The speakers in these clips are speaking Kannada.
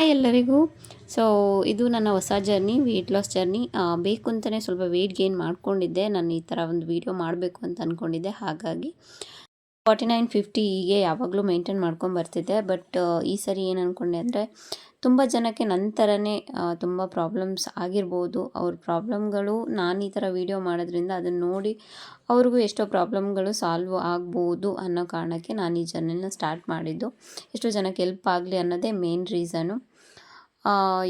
ಹಾಯ್ ಎಲ್ಲರಿಗೂ. ಸೊ ಇದು ನನ್ನ ಹೊಸ ಜರ್ನಿ ವೆಯ್ಟ್ ಲಾಸ್ ಜರ್ನಿ ಬೇಕು ಅಂತಲೇ ಸ್ವಲ್ಪ ವೆಯ್ಟ್ ಗೇನ್ ಮಾಡ್ಕೊಂಡಿದ್ದೆ. ನಾನು ಈ ಥರ ಒಂದು ವೀಡಿಯೋ ಮಾಡಬೇಕು ಅಂತ ಅಂದ್ಕೊಂಡಿದ್ದೆ ಹಾಗಾಗಿ ಫಾರ್ಟಿ ನೈನ್ ಫಿಫ್ಟಿ ಹೀಗೆ ಯಾವಾಗಲೂ ಮೇಂಟೈನ್ ಮಾಡ್ಕೊಂಡು ಬರ್ತಿದ್ದೆ. ಬಟ್ ಈ ಸರಿ ಏನು ಅಂದ್ಕೊಂಡೆ ಅಂದರೆ ತುಂಬ ಜನಕ್ಕೆ ನನ್ನ ಥರನೇ ತುಂಬ ಪ್ರಾಬ್ಲಮ್ಸ್ ಆಗಿರ್ಬೋದು. ಅವ್ರ ಪ್ರಾಬ್ಲಮ್ಗಳು ನಾನು ಈ ಥರ ವೀಡಿಯೋ ಮಾಡೋದ್ರಿಂದ ಅದನ್ನು ನೋಡಿ ಅವ್ರಿಗೂ ಎಷ್ಟೋ ಪ್ರಾಬ್ಲಮ್ಗಳು ಸಾಲ್ವ್ ಆಗ್ಬೋದು ಅನ್ನೋ ಕಾರಣಕ್ಕೆ ನಾನು ಈ ಜರ್ನಲ್ನ ಸ್ಟಾರ್ಟ್ ಮಾಡಿದ್ದು. ಎಷ್ಟೋ ಜನಕ್ಕೆ ಹೆಲ್ಪ್ ಆಗಲಿ ಅನ್ನೋದೇ ಮೇನ್ ರೀಸನು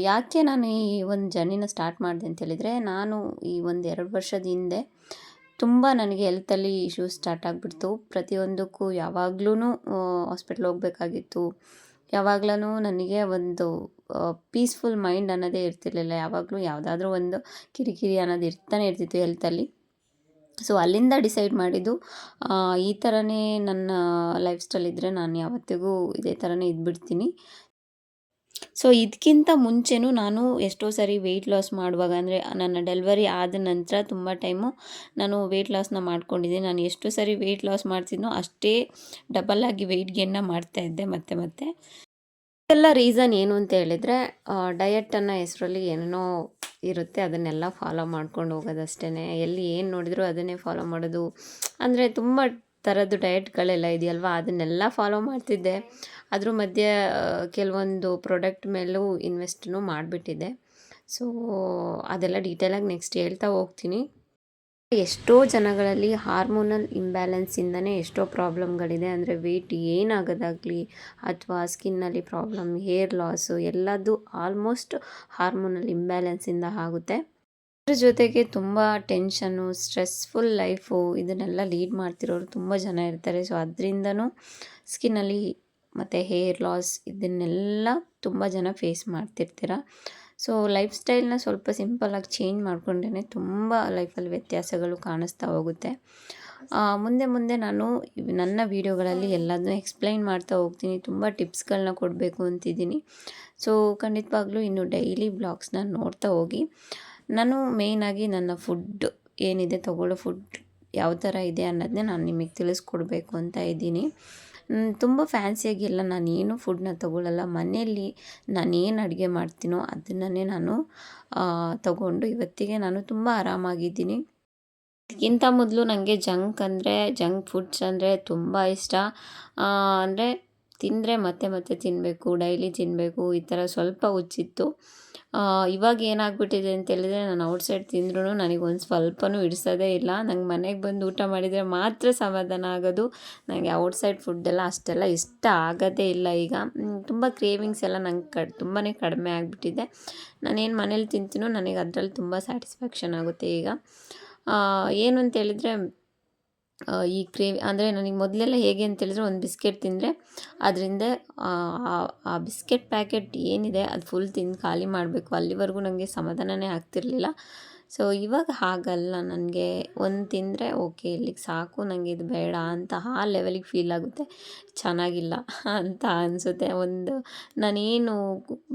ಯಾಕೆ ನಾನು ಈ ಒಂದು ಜರ್ನಿನ ಸ್ಟಾರ್ಟ್ ಮಾಡಿದೆ ಅಂತೇಳಿದರೆ ನಾನು ಈ ಒಂದು ಎರಡು ವರ್ಷದ ಹಿಂದೆ ತುಂಬ ನನಗೆ ಹೆಲ್ತಲ್ಲಿ ಇಶ್ಯೂಸ್ ಸ್ಟಾರ್ಟ್ ಆಗಿಬಿಡ್ತು. ಪ್ರತಿಯೊಂದಕ್ಕೂ ಯಾವಾಗ್ಲೂ ಹಾಸ್ಪಿಟ್ಲ್ ಹೋಗಬೇಕಾಗಿತ್ತು. ಯಾವಾಗ್ಲೂ ನನಗೆ ಒಂದು ಪೀಸ್ಫುಲ್ ಮೈಂಡ್ ಅನ್ನೋದೇ ಇರ್ತಿರ್ಲಿಲ್ಲ. ಯಾವಾಗಲೂ ಯಾವುದಾದ್ರೂ ಒಂದು ಕಿರಿಕಿರಿ ಅನ್ನೋದು ಇರ್ತಾನೆ ಇರ್ತಿತ್ತು ಹೆಲ್ತಲ್ಲಿ ಸೊ ಅಲ್ಲಿಂದ ಡಿಸೈಡ್ ಮಾಡಿದ್ದು ಈ ಥರನೇ ನನ್ನ ಲೈಫ್ ಸ್ಟೈಲ್ ಇದ್ದರೆ ನಾನು ಯಾವತ್ತಿಗೂ ಇದೇ ಥರನೇ ಇದ್ಬಿಡ್ತೀನಿ. ಸೊ ಇದಕ್ಕಿಂತ ಮುಂಚೆನೂ ನಾನು ಎಷ್ಟೋ ಸರಿ ವೆಯ್ಟ್ ಲಾಸ್ ಮಾಡುವಾಗ ಅಂದರೆ, ನನ್ನ ಡೆಲಿವರಿ ಆದ ನಂತರ ತುಂಬ ಟೈಮು ನಾನು ವೆಯ್ಟ್ ಲಾಸ್ನ ಮಾಡ್ಕೊಂಡಿದ್ದೀನಿ. ನಾನು ಎಷ್ಟು ಸರಿ ವೆಯ್ಟ್ ಲಾಸ್ ಮಾಡ್ತಿದ್ನೋ ಅಷ್ಟೇ ಡಬಲ್ ಆಗಿ ವೆಯ್ಟ್ ಗೇನ್ನ ಮಾಡ್ತಾಯಿದ್ದೆ ಮತ್ತೆ ಮತ್ತೆ. ಎಲ್ಲ ರೀಸನ್ ಏನು ಅಂತ ಹೇಳಿದರೆ ಡಯಟ್ ಅನ್ನೋ ಹೆಸರಲ್ಲಿ ಏನೇನೋ ಇರುತ್ತೆ ಅದನ್ನೆಲ್ಲ ಫಾಲೋ ಮಾಡ್ಕೊಂಡು ಹೋಗೋದಷ್ಟೇ ಎಲ್ಲಿ ಏನು ನೋಡಿದ್ರು ಅದನ್ನೇ ಫಾಲೋ ಮಾಡೋದು. ಅಂದರೆ ತುಂಬ ಥರದ್ದು ಡಯೆಟ್ಗಳೆಲ್ಲ ಇದೆಯಲ್ವ? ಅದನ್ನೆಲ್ಲ ಫಾಲೋ ಮಾಡ್ತಿದ್ದೆ. ಅದ್ರ ಮಧ್ಯೆ ಕೆಲವೊಂದು ಪ್ರಾಡಕ್ಟ್ ಮೇಲೂ ಇನ್ವೆಸ್ಟೂ ಮಾಡಿಬಿಟ್ಟಿದ್ದೆ. ಸೊ ಅದೆಲ್ಲ ಡೀಟೇಲಾಗಿ ನೆಕ್ಸ್ಟ್ ಹೇಳ್ತಾ ಹೋಗ್ತೀನಿ. ಎಷ್ಟೋ ಜನಗಳಲ್ಲಿ ಹಾರ್ಮೋನಲ್ ಇಂಬ್ಯಾಲೆನ್ಸಿಂದನೇ ಎಷ್ಟೋ ಪ್ರಾಬ್ಲಮ್ಗಳಿದೆ ಅಂದರೆ ವೆಯ್ಟ್ ಏನಾಗೋದಾಗಲಿ, ಅಥವಾ ಸ್ಕಿನ್ನಲ್ಲಿ ಪ್ರಾಬ್ಲಮ್ ಹೇರ್ ಲಾಸು ಎಲ್ಲದು ಆಲ್ಮೋಸ್ಟ್ ಹಾರ್ಮೋನಲ್ ಇಂಬ್ಯಾಲೆನ್ಸಿಂದ ಆಗುತ್ತೆ. ಅದ್ರ ಜೊತೆಗೆ ತುಂಬ ಟೆನ್ಷನ್ನು, ಸ್ಟ್ರೆಸ್ಫುಲ್ ಲೈಫು ಇದನ್ನೆಲ್ಲ ಲೀಡ್ ಮಾಡ್ತಿರೋರು ತುಂಬ ಜನ ಇರ್ತಾರೆ. ಸೊ, ಅದರಿಂದನೂ ಸ್ಕಿನ್ನಲ್ಲಿ ಮತ್ತು ಹೇರ್ ಲಾಸ್ ಇದನ್ನೆಲ್ಲ ತುಂಬ ಜನ ಫೇಸ್ ಮಾಡ್ತಿರ್ತೀರ. ಸೊ, ಲೈಫ್ ಸ್ಟೈಲ್ನ ಸ್ವಲ್ಪ ಸಿಂಪಲಾಗಿ ಚೇಂಜ್ ಮಾಡಿಕೊಂಡ್ರೆ ತುಂಬ ಲೈಫಲ್ಲಿ ವ್ಯತ್ಯಾಸಗಳು ಕಾಣಿಸ್ತಾ ಹೋಗುತ್ತೆ. ಮುಂದೆ ಮುಂದೆ ನಾನು ನನ್ನ ವೀಡಿಯೋಗಳಲ್ಲಿ ಎಲ್ಲದನ್ನೂ ಎಕ್ಸ್ಪ್ಲೈನ್ ಮಾಡ್ತಾ ಹೋಗ್ತೀನಿ. ತುಂಬ ಟಿಪ್ಸ್ಗಳನ್ನ ಕೊಡಬೇಕು ಅಂತಿದ್ದೀನಿ. ಸೊ, ಖಂಡಿತವಾಗ್ಲೂ ಇನ್ನು ಡೈಲಿ ಬ್ಲಾಗ್ಸ್ನ ನೋಡ್ತಾ ಹೋಗಿ. ನಾನು ಮೇಯ್ನಾಗಿ ನನ್ನ ಫುಡ್ ಏನಿದೆ ತಗೊಳ್ಳೋ ಫುಡ್ ಯಾವ ಥರ ಇದೆ ಅನ್ನೋದನ್ನೇ ನಾನು ನಿಮಗೆ ತಿಳಿಸ್ಕೊಡ್ಬೇಕು ಅಂತ ಇದ್ದೀನಿ. ತುಂಬ ಫ್ಯಾನ್ಸಿಯಾಗೆಲ್ಲ ನಾನೇನು ಫುಡ್ನ ತೊಗೊಳ್ಳಲ್ಲ. ಮನೆಯಲ್ಲಿ ನಾನೇನು ಅಡುಗೆ ಮಾಡ್ತೀನೋ ಅದನ್ನೇ ನಾನು ತಗೊಂಡು ಇವತ್ತಿಗೆ ನಾನು ತುಂಬ ಆರಾಮಾಗಿದ್ದೀನಿ. ಇದಕ್ಕಿಂತ ಮೊದಲು ನನಗೆ ಜಂಕ್ ಅಂದರೆ ಜಂಕ್ ಫುಡ್ಸ್ ಅಂದರೆ ತುಂಬ ಇಷ್ಟ. ಅಂದರೆ ತಿಂದರೆ ಮತ್ತೆ ಮತ್ತೆ ತಿನ್ನಬೇಕು ಡೈಲಿ ತಿನ್ನಬೇಕು ಈ ಥರ ಸ್ವಲ್ಪ ಹುಚ್ಚಿತ್ತು ಇವಾಗ ಏನಾಗ್ಬಿಟ್ಟಿದೆ ಅಂತ ಹೇಳಿದ್ರೆ ನಾನು ಔಟ್ಸೈಡ್ ತಿಂದ್ರೂ ನನಗೆ ಒಂದು ಸ್ವಲ್ಪನೂ ಹಿಡಿಸೋದೇ ಇಲ್ಲ. ನಂಗೆ ಮನೆಗೆ ಬಂದು ಊಟ ಮಾಡಿದರೆ ಮಾತ್ರ ಸಮಾಧಾನ ಆಗೋದು. ನನಗೆ ಔಟ್ಸೈಡ್ ಫುಡ್ಡೆಲ್ಲ ಅಷ್ಟೆಲ್ಲ ಇಷ್ಟ ಆಗೋದೇ ಇಲ್ಲ ಈಗ. ತುಂಬ ಕ್ರೇವಿಂಗ್ಸ್ ಎಲ್ಲ ನಂಗೆ ಕಡ್ ತುಂಬಾ ಕಡಿಮೆ ಆಗಿಬಿಟ್ಟಿದೆ. ನಾನೇನು ಮನೇಲಿ ತಿಂತೀನೋ ನನಗೆ ಅದರಲ್ಲಿ ತುಂಬ ಸ್ಯಾಟಿಸ್ಫ್ಯಾಕ್ಷನ್ ಆಗುತ್ತೆ ಈಗ. ಏನು ಅಂತ ಹೇಳಿದರೆ ಈ ಗ್ರೇವಿ, ಅಂದರೆ ನನಗೆ ಮೊದಲೆಲ್ಲ ಹೇಗೆ ಅಂತ ಹೇಳಿದ್ರೆ ಒಂದು ಬಿಸ್ಕೆಟ್ ತಿಂದರೆ ಅದರಿಂದ, ಆ ಬಿಸ್ಕೆಟ್ ಪ್ಯಾಕೆಟ್ ಏನಿದೆ ಅದು ಫುಲ್ ತಿಂದು ಖಾಲಿ ಮಾಡಬೇಕು. ಅಲ್ಲಿವರೆಗೂ ನನಗೆ ಸಮಾಧಾನನೇ ಆಗ್ತಿರಲಿಲ್ಲ. ಸೊ ಇವಾಗ ಹಾಗಲ್ಲ. ನನಗೆ ಒಂದು ತಿಂದರೆ ಓಕೆ, ಇಲ್ಲಿಗೆ ಸಾಕು ನನಗೆ ಇದು ಬೇಡ ಅಂತ ಆ ಲೆವೆಲಿಗೆ ಫೀಲ್ ಆಗುತ್ತೆ. ಚೆನ್ನಾಗಿಲ್ಲ ಅಂತ ಅನಿಸುತ್ತೆ. ಒಂದು ನಾನೇನು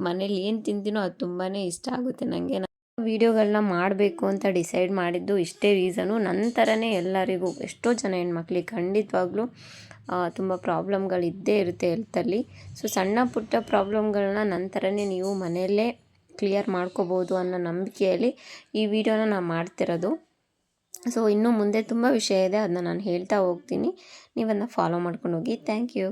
ಮನೇಲಿ ಏನು ತಿಂತೀನೋ ಅದು ತುಂಬಾ ಇಷ್ಟ ಆಗುತ್ತೆ ನನಗೆ ವೀಡಿಯೋಗಳನ್ನ ಮಾಡಬೇಕು ಅಂತ ಡಿಸೈಡ್ ಮಾಡಿದ್ದು ಇಷ್ಟೇ ರೀಸನು. ನಂತರನೇ ಎಲ್ಲರಿಗೂ, ಎಷ್ಟೋ ಜನ ಹೆಣ್ಮಕ್ಳಿಗೆ ಖಂಡಿತವಾಗ್ಲೂ ತುಂಬ ಪ್ರಾಬ್ಲಮ್ಗಳಿದ್ದೇ ಇರುತ್ತೆ ಹೆಲ್ತಲ್ಲಿ ಸೊ ಸಣ್ಣ ಪುಟ್ಟ ಪ್ರಾಬ್ಲಮ್ಗಳನ್ನ ನಂತರನೇ ನೀವು ಮನೆಯಲ್ಲೇ ಕ್ಲಿಯರ್ ಮಾಡ್ಕೋಬೋದು ಅನ್ನೋ ನಂಬಿಕೆಯಲ್ಲಿ ಈ ವಿಡಿಯೋನ ನಾನು ಮಾಡ್ತಿರೋದು. ಸೊ ಇನ್ನು ಮುಂದೆ ತುಂಬ ವಿಷಯ ಇದೆ ಅದನ್ನ ನಾನು ಹೇಳ್ತಾ ಹೋಗ್ತೀನಿ. ನೀವನ್ನ ಫಾಲೋ ಮಾಡ್ಕೊಂಡು ಹೋಗಿ. Thank you